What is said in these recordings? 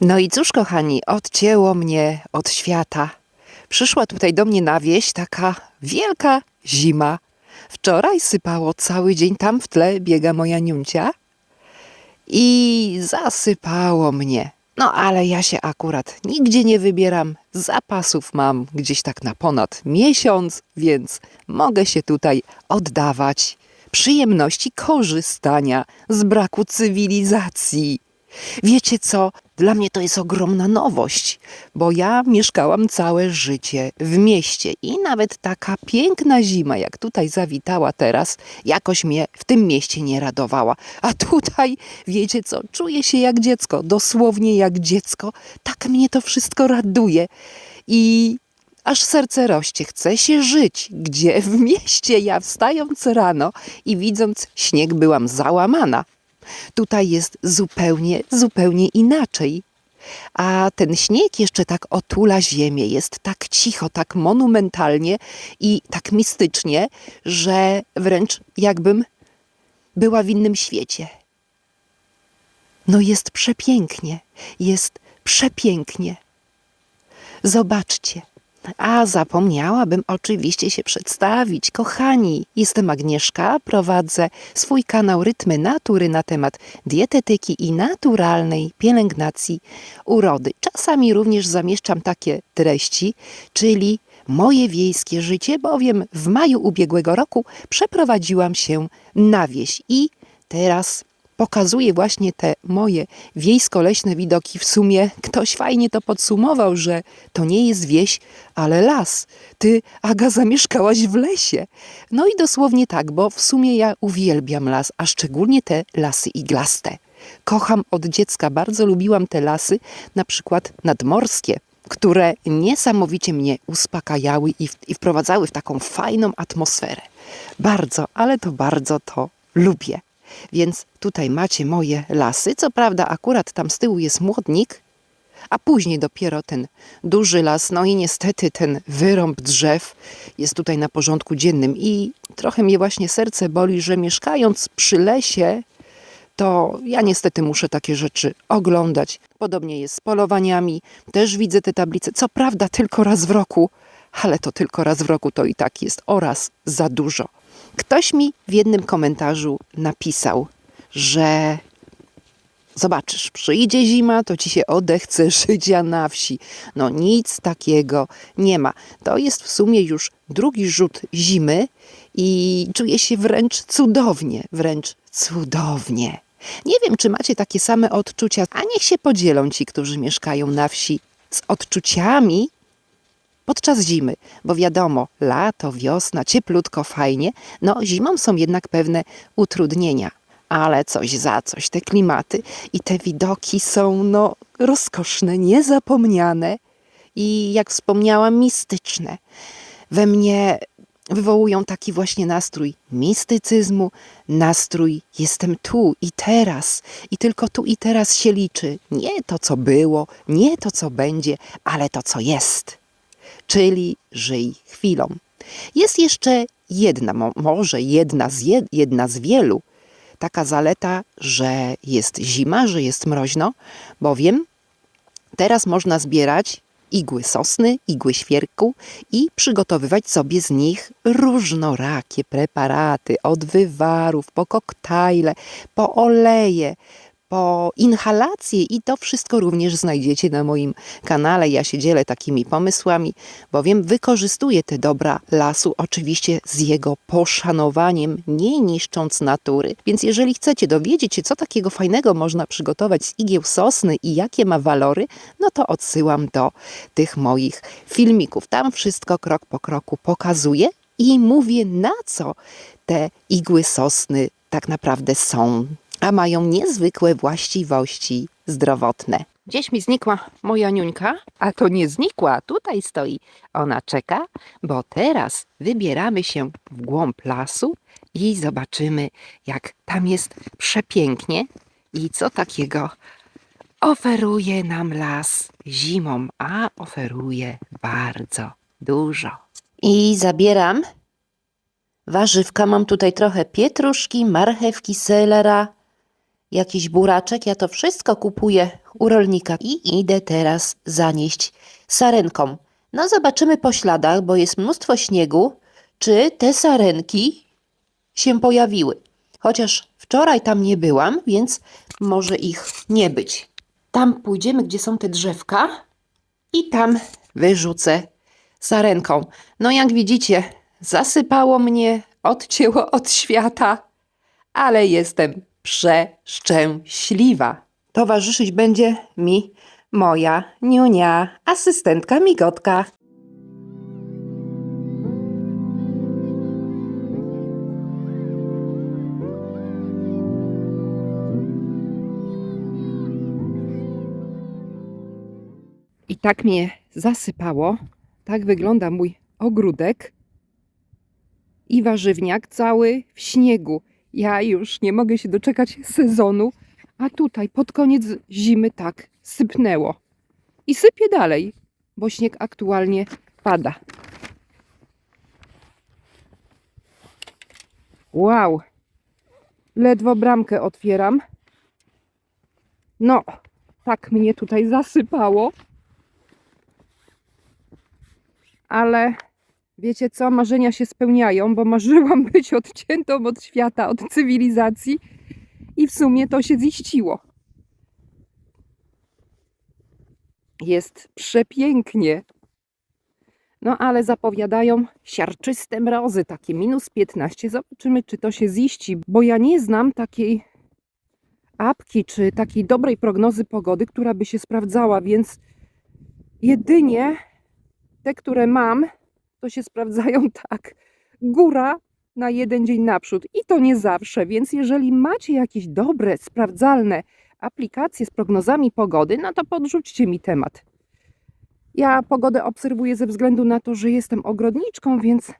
No i cóż, kochani, odcięło mnie od świata. Przyszła tutaj do mnie na wieś taka wielka zima. Wczoraj sypało cały dzień, tam w tle biega moja niuncia i zasypało mnie. No ale ja się akurat nigdzie nie wybieram. Zapasów mam gdzieś tak na ponad miesiąc, więc mogę się tutaj oddawać przyjemności korzystania z braku cywilizacji. Wiecie co? Dla mnie to jest ogromna nowość, bo ja mieszkałam całe życie w mieście i nawet taka piękna zima, jak tutaj zawitała teraz, jakoś mnie w tym mieście nie radowała. A tutaj, wiecie co? Czuję się jak dziecko, dosłownie jak dziecko. Tak mnie to wszystko raduje. I aż serce rośnie, chce się żyć, gdzie w mieście ja wstając rano i widząc śnieg byłam załamana. Tutaj jest zupełnie, zupełnie inaczej. A ten śnieg jeszcze tak otula ziemię, jest tak cicho, tak monumentalnie i tak mistycznie, że wręcz jakbym była w innym świecie. No jest przepięknie, jest przepięknie. Zobaczcie. A zapomniałabym oczywiście się przedstawić. Kochani, jestem Agnieszka, prowadzę swój kanał Rytmy Natury na temat dietetyki i naturalnej pielęgnacji urody. Czasami również zamieszczam takie treści, czyli moje wiejskie życie, bowiem w maju ubiegłego roku przeprowadziłam się na wieś i teraz pokazuję właśnie te moje wiejsko-leśne widoki. W sumie ktoś fajnie to podsumował, że to nie jest wieś, ale las. Ty, Aga, zamieszkałaś w lesie. No i dosłownie tak, bo w sumie ja uwielbiam las, a szczególnie te lasy iglaste. Kocham od dziecka, bardzo lubiłam te lasy, na przykład nadmorskie, które niesamowicie mnie uspokajały i, w, i wprowadzały w taką fajną atmosferę. Bardzo, ale to bardzo to lubię. Więc tutaj macie moje lasy. Co prawda, akurat tam z tyłu jest młodnik, a później dopiero ten duży las. No i niestety ten wyrąb drzew jest tutaj na porządku dziennym. I trochę mnie właśnie serce boli, że mieszkając przy lesie, to ja niestety muszę takie rzeczy oglądać. Podobnie jest z polowaniami. Też widzę te tablice. Co prawda tylko raz w roku, ale to tylko raz w roku to i tak jest oraz za dużo. Ktoś mi w jednym komentarzu napisał, że zobaczysz, przyjdzie zima, to ci się odechce życia na wsi. No nic takiego nie ma. To jest w sumie już drugi rzut zimy i czuję się wręcz cudownie, wręcz cudownie. Nie wiem, czy macie takie same odczucia, a niech się podzielą ci, którzy mieszkają na wsi z odczuciami podczas zimy, bo wiadomo, lato, wiosna, cieplutko, fajnie, no zimą są jednak pewne utrudnienia, ale coś za coś, te klimaty i te widoki są no rozkoszne, niezapomniane i jak wspomniałam, mistyczne. We mnie wywołują taki właśnie nastrój mistycyzmu, nastrój jestem tu i teraz i tylko tu i teraz się liczy. Nie to, co było, nie to, co będzie, ale to, co jest czyli żyj chwilą. Jest jeszcze jedna, mo- może jedna z, jed, jedna z wielu, taka zaleta, że jest zima, że jest mroźno, bowiem teraz można zbierać igły sosny, igły świerku i przygotowywać sobie z nich różnorakie preparaty, od wywarów, po koktajle, po oleje, po inhalacje i to wszystko również znajdziecie na moim kanale. Ja się dzielę takimi pomysłami, bowiem wykorzystuję te dobra lasu, oczywiście z jego poszanowaniem, nie niszcząc natury. Więc jeżeli chcecie dowiedzieć się, co takiego fajnego można przygotować z igieł sosny i jakie ma walory, no to odsyłam do tych moich filmików. Tam wszystko krok po kroku pokazuję i mówię, na co te igły sosny tak naprawdę są a mają niezwykłe właściwości zdrowotne. Gdzieś mi znikła moja niuńka, a to nie znikła, tutaj stoi. Ona czeka, bo teraz wybieramy się w głąb lasu i zobaczymy, jak tam jest przepięknie i co takiego oferuje nam las zimą, a oferuje bardzo dużo. I zabieram warzywka. Mam tutaj trochę pietruszki, marchewki, selera, jakiś buraczek. Ja to wszystko kupuję u rolnika i idę teraz zanieść sarenkom. No zobaczymy po śladach, bo jest mnóstwo śniegu, czy te sarenki się pojawiły. Chociaż wczoraj tam nie byłam, więc może ich nie być. Tam pójdziemy, gdzie są te drzewka i tam wyrzucę sarenką. No jak widzicie, zasypało mnie, odcięło od świata, ale jestem przeszczęśliwa. Towarzyszyć będzie mi moja niunia, asystentka migotka. I tak mnie zasypało. Tak wygląda mój ogródek. I warzywniak cały w śniegu. Ja już nie mogę się doczekać sezonu, a tutaj pod koniec zimy tak sypnęło. I sypie dalej, bo śnieg aktualnie pada. Wow! Ledwo bramkę otwieram. No, tak mnie tutaj zasypało. Ale wiecie co? Marzenia się spełniają, bo marzyłam być odciętą od świata, od cywilizacji i w sumie to się ziściło. Jest przepięknie. No ale zapowiadają siarczyste mrozy, takie minus 15. Zobaczymy, czy to się ziści, bo ja nie znam takiej apki, czy takiej dobrej prognozy pogody, która by się sprawdzała, więc jedynie te, które mam, to się sprawdzają tak. Góra na jeden dzień naprzód i to nie zawsze, więc jeżeli macie jakieś dobre, sprawdzalne aplikacje z prognozami pogody, no to podrzućcie mi temat. Ja pogodę obserwuję ze względu na to, że jestem ogrodniczką, więc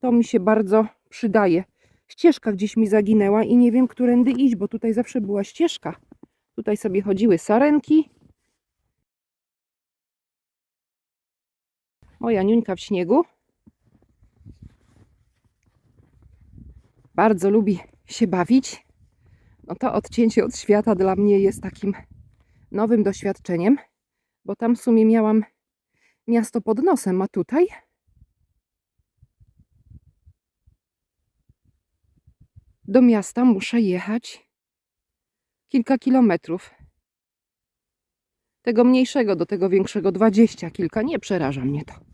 to mi się bardzo przydaje. Ścieżka gdzieś mi zaginęła i nie wiem, którędy iść, bo tutaj zawsze była ścieżka. Tutaj sobie chodziły sarenki. Moja niuńka w śniegu. Bardzo lubi się bawić. No to odcięcie od świata dla mnie jest takim nowym doświadczeniem, bo tam w sumie miałam miasto pod nosem, a tutaj do miasta muszę jechać kilka kilometrów. Tego mniejszego do tego większego dwadzieścia kilka. Nie przeraża mnie to.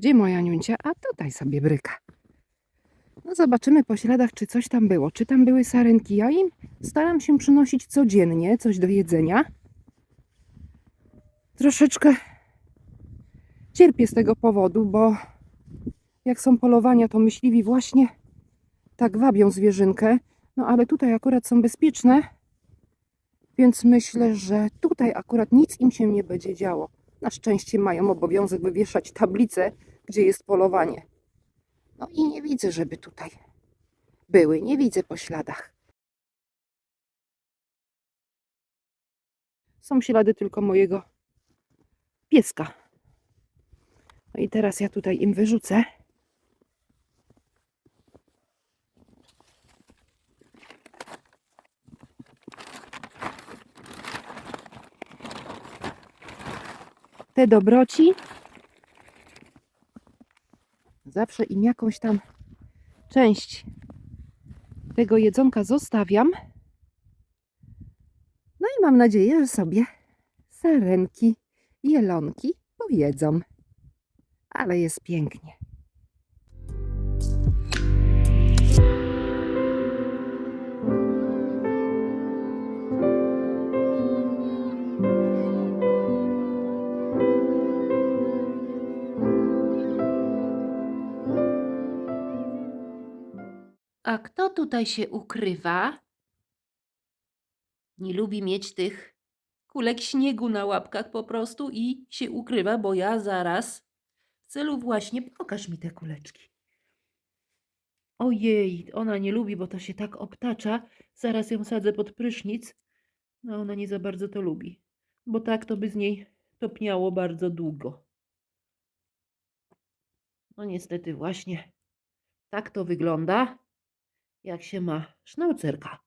Gdzie moja niuncia? A tutaj sobie bryka. No zobaczymy po śladach, czy coś tam było. Czy tam były sarenki. Ja im staram się przynosić codziennie coś do jedzenia. Troszeczkę cierpię z tego powodu, bo jak są polowania, to myśliwi właśnie tak wabią zwierzynkę. No ale tutaj akurat są bezpieczne, więc myślę, że tutaj akurat nic im się nie będzie działo. Na szczęście mają obowiązek wywieszać tablicę, gdzie jest polowanie. No i nie widzę, żeby tutaj były. Nie widzę po śladach. Są ślady tylko mojego pieska. No i teraz ja tutaj im wyrzucę. Te dobroci. Zawsze im jakąś tam część tego jedzonka zostawiam. No i mam nadzieję, że sobie sarenki, jelonki pojedzą. Ale jest pięknie. A kto tutaj się ukrywa? Nie lubi mieć tych kulek śniegu na łapkach po prostu i się ukrywa, bo ja zaraz w celu właśnie pokaż mi te kuleczki. Ojej, ona nie lubi, bo to się tak obtacza. Zaraz ją sadzę pod prysznic. No ona nie za bardzo to lubi, bo tak to by z niej topniało bardzo długo. No niestety właśnie Tak to wygląda, jak się ma sznaucerka.